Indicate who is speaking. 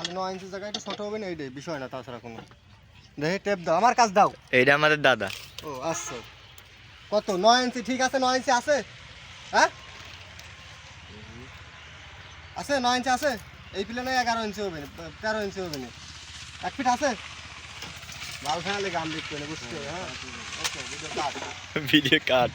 Speaker 1: খালি নয় ইঞ্চি জায়গায় একটু ছোট হবে না এইটাই বিষয় না তাছাড়া কোনো। দেখে টেপ দাও আমার কাজ দাও।
Speaker 2: এইটা আমাদের দাদা।
Speaker 1: ও আচ্ছা। কত নয় ইঞ্চি ঠিক আছে নয় ইঞ্চি আছে? হ্যাঁ? আছে নয় ইঞ্চি আছে? এই প্লেনে এগারো ইঞ্চি হবে তেরো ইঞ্চি হবে না। এক ফিট আছে? বাল ফেলে গাম দেখতে বুঝতে হ্যাঁ? Okay video cut
Speaker 2: video cut.